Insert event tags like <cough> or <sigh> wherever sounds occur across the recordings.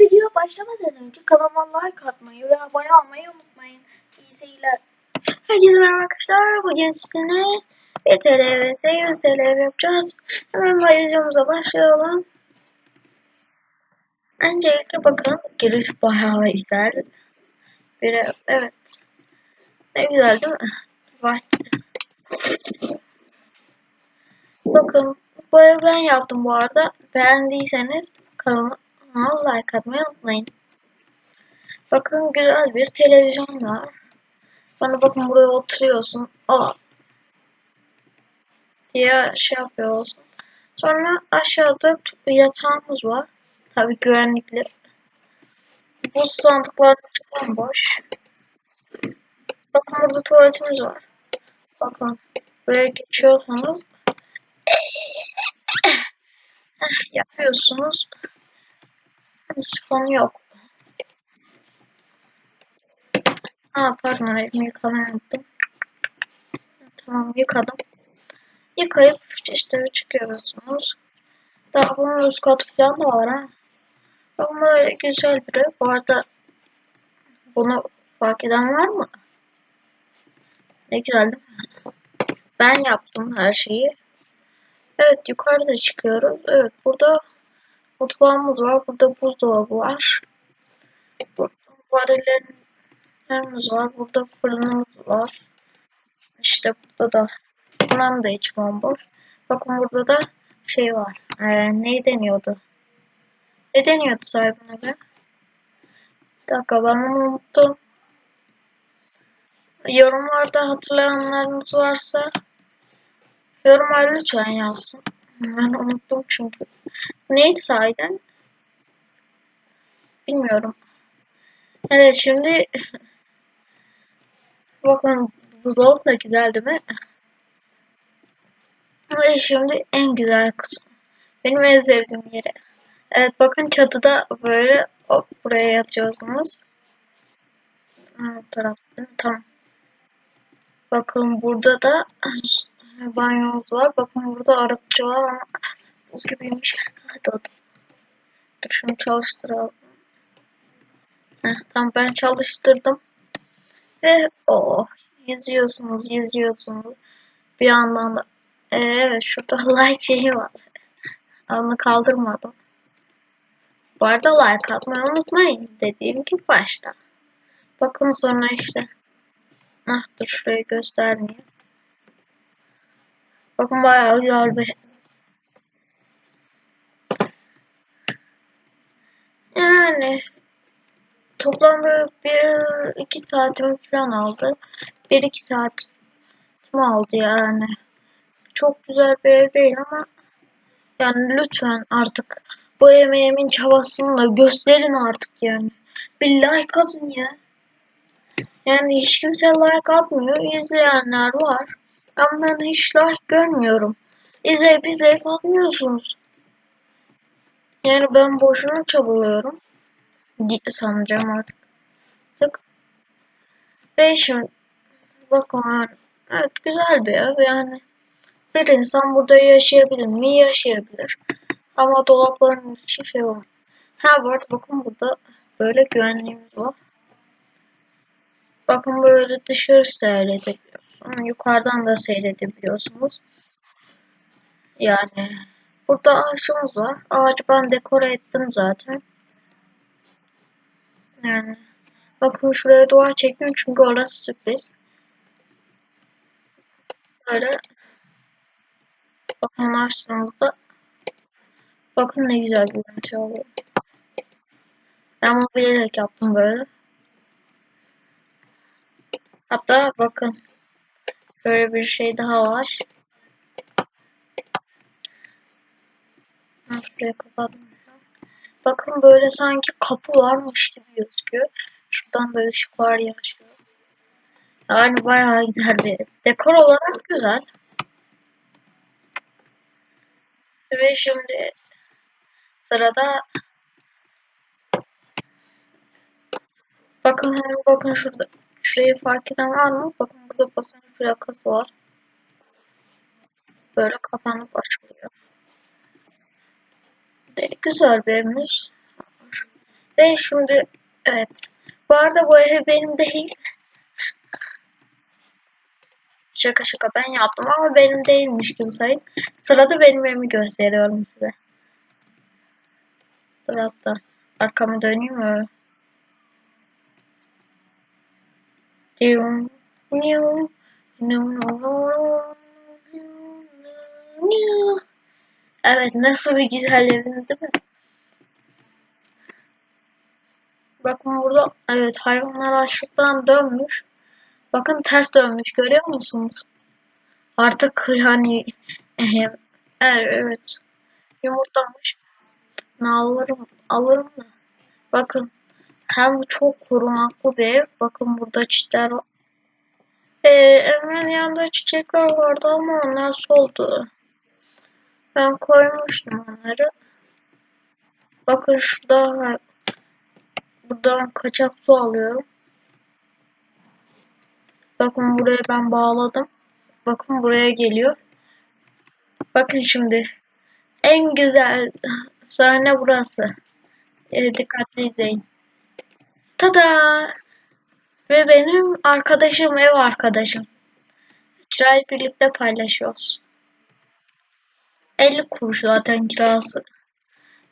Video başlamadan önce kanalıma like atmayı ve abone olmayı unutmayın. İyi seyirler. Herkese merhaba arkadaşlar. Bugün sizinle 1 TL vs 100 TL yapacağız. Hemen videomuza başlayalım. Öncelikle bakın giriş bayağı güzel. Bir, evet. Ne güzel değil mi? Var. Bakın bu ben yaptım bu arada. Beğendiyseniz kanalıma like atmayı unutmayın. Bakın güzel bir televizyon var. Bana bakın buraya oturuyorsun. Aa. diye şey yapıyorsun. Sonra aşağıda yatağımız var. Tabii güvenlikli. Bu sandıklar bomboş. Bakın burada tuvaletimiz var. Bakın buraya geçiyorsunuz. <laughs> yapıyorsunuz. Sifonu yok. Aa pardon elimi yıkamayı unuttum. Tamam yıkadım. Yıkayıp işte çıkıyorsunuz. Daha bunun üst katı falan da var ha. Ama böyle güzel bir ev. Bu arada bunu fark eden var mı? Ne güzel değil mi? Ben yaptım her şeyi. Evet yukarıda çıkıyoruz. Evet burada mutfağımız var. Burada buzdolabı var. Burada varillerimiz var. Burada fırınımız var. İşte burada da bunun da içi bomboş. Bakın burada da şey var. Ee, ne deniyordu? Ne deniyordu sahibine be? Bir dakika ben onu unuttum. Yorumlarda hatırlayanlarınız varsa yorumlar lütfen yazsın. Ben unuttum çünkü. Neydi sahiden? Bilmiyorum. Evet şimdi <laughs> bakın buzdolabı da güzel değil mi? Ve şimdi en güzel kısmı. Benim en sevdiğim yere. Evet bakın çatıda böyle hop, buraya yatıyorsunuz. Ha, tarafta. Tamam. Bakın burada da <laughs> banyomuz var. Bakın burada aratıcı var ama buz gibiymiş. Hadi hadi. Dur şunu çalıştıralım. Heh, tamam ben çalıştırdım. Ve oh yüzüyorsunuz yüzüyorsunuz. Bir yandan da ee, evet şurada <laughs> like şeyi var. Onu kaldırmadım. Bu arada like atmayı unutmayın. Dediğim gibi başta. Bakın sonra işte. Ah dur şurayı göstermeyeyim. Bakın bayağı güzel bir Yani toplamda bir iki saatimi falan aldı. Bir iki saat aldı yani. Çok güzel bir ev değil ama yani lütfen artık bu emeğimin çabasını da gösterin artık yani. Bir like atın ya. Yani hiç kimse like atmıyor. İzleyenler var. Ama ben hiç like görmüyorum. İzleyip izleyip atmıyorsunuz. Yani ben boşuna çabalıyorum. Sanacağım artık. Tık. Ve şimdi bakın evet güzel bir ev yani. Bir insan burada yaşayabilir mi? Yaşayabilir. Ama dolapların içi şey var. Ha bu arada bakın burada böyle güvenliğimiz var. Bakın böyle dışarı seyredebiliyorsunuz. Yukarıdan da seyredebiliyorsunuz. Yani burada ağaçımız var. Ağacı ben dekore ettim zaten. Yani bakın şuraya duvar çektim çünkü orası sürpriz. Böyle bakın açtığınızda bakın ne güzel görüntü oluyor. Ben bunu bilerek yaptım böyle. Hatta bakın böyle bir şey daha var. Ben şuraya kapattım. Bakın böyle sanki kapı varmış gibi gözüküyor. Şuradan da ışıklar yaşıyor. Yani bayağı güzel bir dekor olarak güzel. Ve şimdi sırada bakın bakın şurada şurayı fark eden var mı? Bakın burada basın plakası var. Böyle kapanıp açılıyor. Güzel bir evimiz. Ve şimdi evet. Bu arada bu ev benim değil. Şaka şaka ben yaptım ama benim değilmiş gibi sayın. Sırada benim evimi gösteriyorum size. Sırada. Arkamı döneyim mi? Dium, niu, niu, niu, niu. Evet nasıl bir güzel evin değil mi? Bakın burada evet hayvanlar açlıktan dönmüş. Bakın ters dönmüş görüyor musunuz? Artık yani ehem, evet yumurtlamış. Ne alırım alırım da. Bakın hem çok korunaklı bir ev. Bakın burada çiçekler var. Ee, hemen yanında çiçekler vardı ama onlar soldu. Ben koymuştum onları. Bakın şurada buradan kaçak su alıyorum. Bakın buraya ben bağladım. Bakın buraya geliyor. Bakın şimdi en güzel sahne burası. E, dikkatli izleyin. Tada! Ve benim arkadaşım, ev arkadaşım. Kirayı birlikte paylaşıyoruz. 50 kuruş zaten kirası.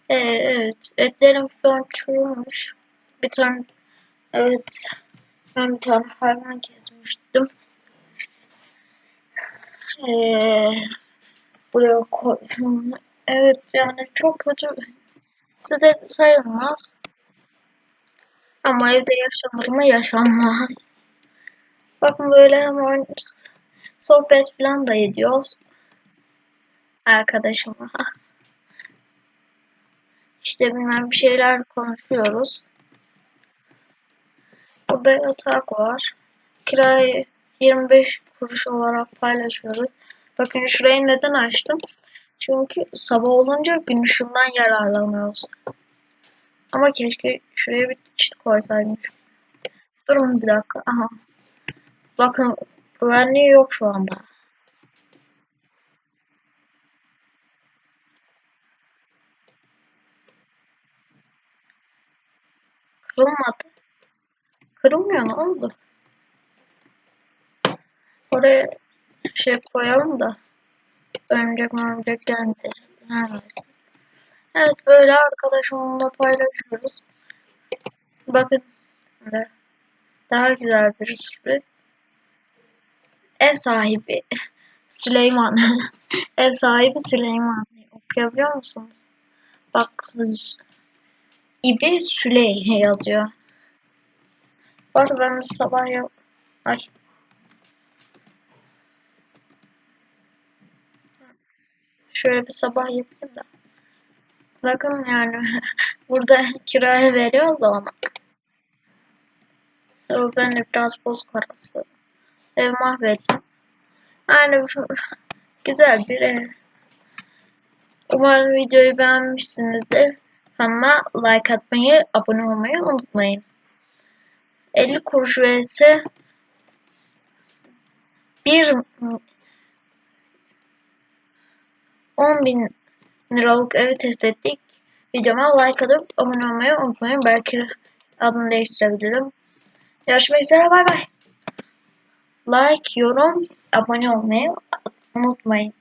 Ee, evet, etlerim falan çürümüş. Bir tane, evet, ben bir tane hayvan kesmiştim. Ee, buraya koy. Evet, yani çok kötü. Size sayılmaz. Ama evde yaşanır mı? Yaşanmaz. Bakın böyle hemen sohbet falan da ediyoruz. Arkadaşımla. İşte bilmem bir şeyler konuşuyoruz. Burada yatak var. Kirayı 25 kuruş olarak paylaşıyoruz. Bakın şurayı neden açtım? Çünkü sabah olunca gün ışığından yararlanıyoruz. Ama keşke şuraya bir çit koysaymış. Durun bir dakika. Aha. Bakın güvenliği yok şu anda. Kırılmadı. Kırılmıyor ne oldu? Oraya şey koyalım da örümcek örümcek. Neredeyse. Evet böyle arkadaşımla paylaşıyoruz. Bakın daha güzel bir sürpriz. Ev sahibi Süleyman. <laughs> Ev sahibi Süleyman. Okuyabiliyor musunuz? Bak İbi Süley yazıyor. Bu arada ben sabah yap... Ay. Şöyle bir sabah yapayım da. Bakın yani <laughs> burada kiraya veriyoruz da ona. O ben de biraz bozuk arası. Ev mahvettim. Yani <laughs> güzel bir ev. Umarım videoyu beğenmişsinizdir. Kanalıma like atmayı, abone olmayı unutmayın. 50 kuruş verirse bir 10 bin liralık evi test ettik. Videoma like atıp abone olmayı unutmayın. Belki adını değiştirebilirim. Görüşmek üzere bay bay. Like, yorum, abone olmayı unutmayın.